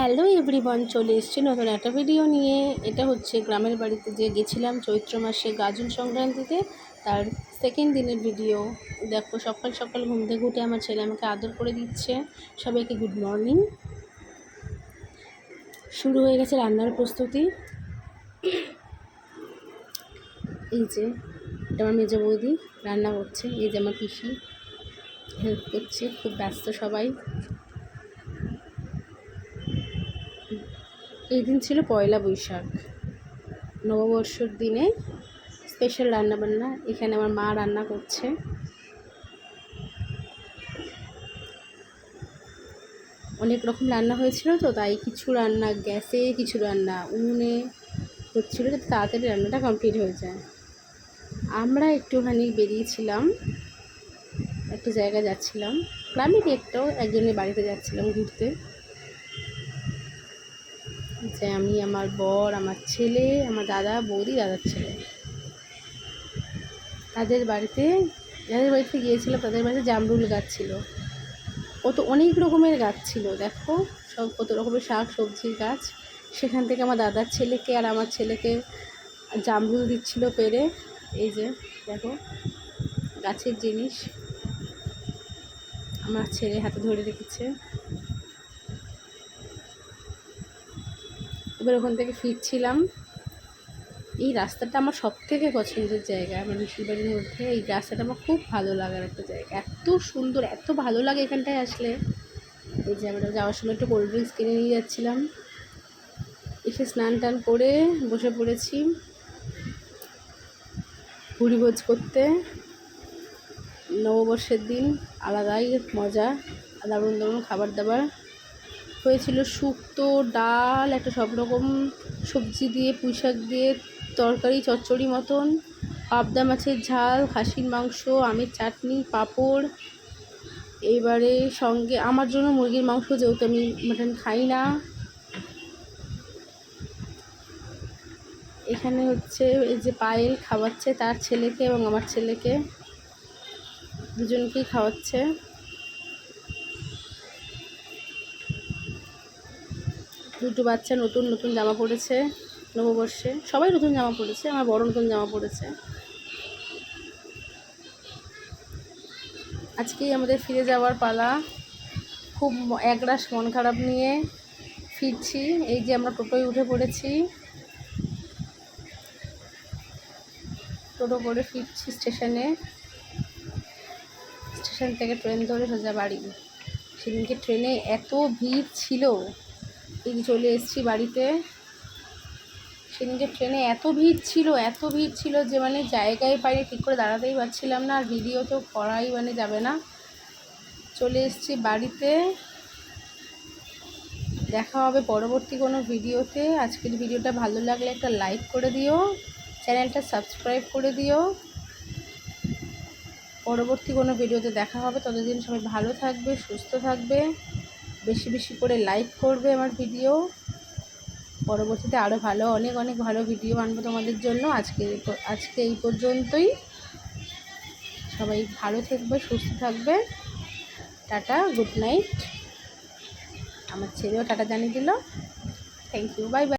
Hello everyone, চলে এসেছি নতুন একটা ভিডিও নিয়ে। এটা হচ্ছে গ্রামের বাড়িতে যে গেছিলাম চৈত্র মাসে গাজন সংক্রান্তিতে, তার সেকেন্ড দিনের ভিডিও দেখো, সকাল সকাল ঘুম থেকে উঠে আমার ছেলে আমাকে আদর করে দিচ্ছে। সবাইকে গুড মর্নিং শুরু হয়ে গেছে রান্নার প্রস্তুতি। এই যে, এটা আমার মেজো বৌদি রান্না করছে। এই যে আমার পিসি হেল্প করছে, খুব ব্যস্ত সবাই। এই দিন ছিল পয়লা বৈশাখ। নববর্ষর দিনে স্পেশাল রান্নাবান্না, এখানে আমার মা রান্না করছে। অনেক রকম রান্না হয়েছিল তো, তাই কিছু রান্না গ্যাসে, কিছু রান্না উনুনে হচ্ছিল যাতে তাড়াতাড়ি রান্নাটা কমপ্লিট হয়ে যায়। আমরা একটুখানি বেরিয়েছিলাম, একটা জায়গায় যাচ্ছিলাম। গ্রামেরই একটাও একজনের বাড়িতে যাচ্ছিলাম ঘুরতে। যে আমি আমার বর, আমার ছেলে, আমার দাদা, বৌদি, দাদার ছেলে। তাদের বাড়িতে, যাদের বাড়িতে গিয়েছিলাম তাদের বাড়িতে জামরুল গাছ ছিল। কত অনেক রকমের গাছ ছিল, দেখো। সব কত রকমের শাক সবজির গাছ। সেখান থেকে আমার দাদার ছেলেকে আর আমার ছেলেকে জামরুল দিচ্ছিল পেরে এই যে, দেখো, গাছের জিনিস। আমার ছেলে হাতে ধরে রেখেছে। এবার ওখান থেকে ফিরছিলাম। এই রাস্তাটা আমার সব থেকে পছন্দের জায়গা। আমার বাড়ির মধ্যে এই রাস্তাটা আমার খুব ভালো লাগার একটা জায়গা। এত সুন্দর, এত ভালো লাগে এখানটায় আসলে। এই যে আমরা যাওয়ার সময় একটু কোল্ড ড্রিঙ্কস কিনে নিয়ে যাচ্ছিলাম। এসে স্নান টান করে বসে পড়েছি ভুড়িভোজ করতে। নববর্ষের দিন আলাদাই মজা দারুণ দারুণ খাবার দাবার। হয়েছিল শুক্তো, ডাল, একটা সব রকম সবজি দিয়ে, পুঁই শাক দিয়ে, তরকারি, চচ্চড়ি মতন, পাবদা মাছের ঝাল, খাসির মাংস, আমের চাটনি, পাঁপড়। এবারে সঙ্গে, আমার জন্য মুরগির মাংস যেহেতু আমি মাটন খাই না। এখানে হচ্ছে এই যে পায়েল খাওয়াচ্ছে তার ছেলেকে এবং আমার ছেলেকে। দুজনকেই খাওয়াচ্ছে। দুটো বাচ্চা নতুন নতুন জামা পড়েছে নববর্ষে। সবাই নতুন জামা পড়েছে, আমার বড় নতুন জামা পড়েছে। আজকেই আমাদের ফিরে যাওয়ার পালা। খুব একরাশ মন খারাপ নিয়ে ফিরছি। এই যে আমরা টোটোয় উঠে পড়েছি। টোটো করে ফিরছি স্টেশনে। স্টেশন থেকে ট্রেন ধরে সোজা বাড়ি। সেদিনকে ট্রেনে এত ভিড় ছিল। এই চলে এসেছি বাড়িতে। সেদিনকে ট্রেনে এত ভিড় ছিল, এত ভিড় ছিল যে মানে জায়গায় পাইনি, ঠিক করে দাঁড়াতেই পারছিলাম না, আর ভিডিও তো করাই মানে যাবে না। চলে এসেছি বাড়িতে। দেখা হবে পরবর্তী কোনো ভিডিওতে। আজকের ভিডিওটা ভালো লাগলে একটা লাইক করে দিও, চ্যানেলটা সাবস্ক্রাইব করে দিও। পরবর্তী কোনো ভিডিওতে দেখা হবে। ততদিন সবাই ভালো থাকবে, সুস্থ থাকবে। বেশি বেশি করে লাইক করবে আমার ভিডিও পরবর্তীতে আরও ভালো, অনেক অনেক ভালো ভিডিও আনব তোমাদের জন্য। আজকে আজকে এই পর্যন্তই। সবাই ভালো থাকবে, সুস্থ থাকবে। টাটা গুড নাইট আমার ছেলেও টাটা জানিয়ে দিল। Thank you bye bye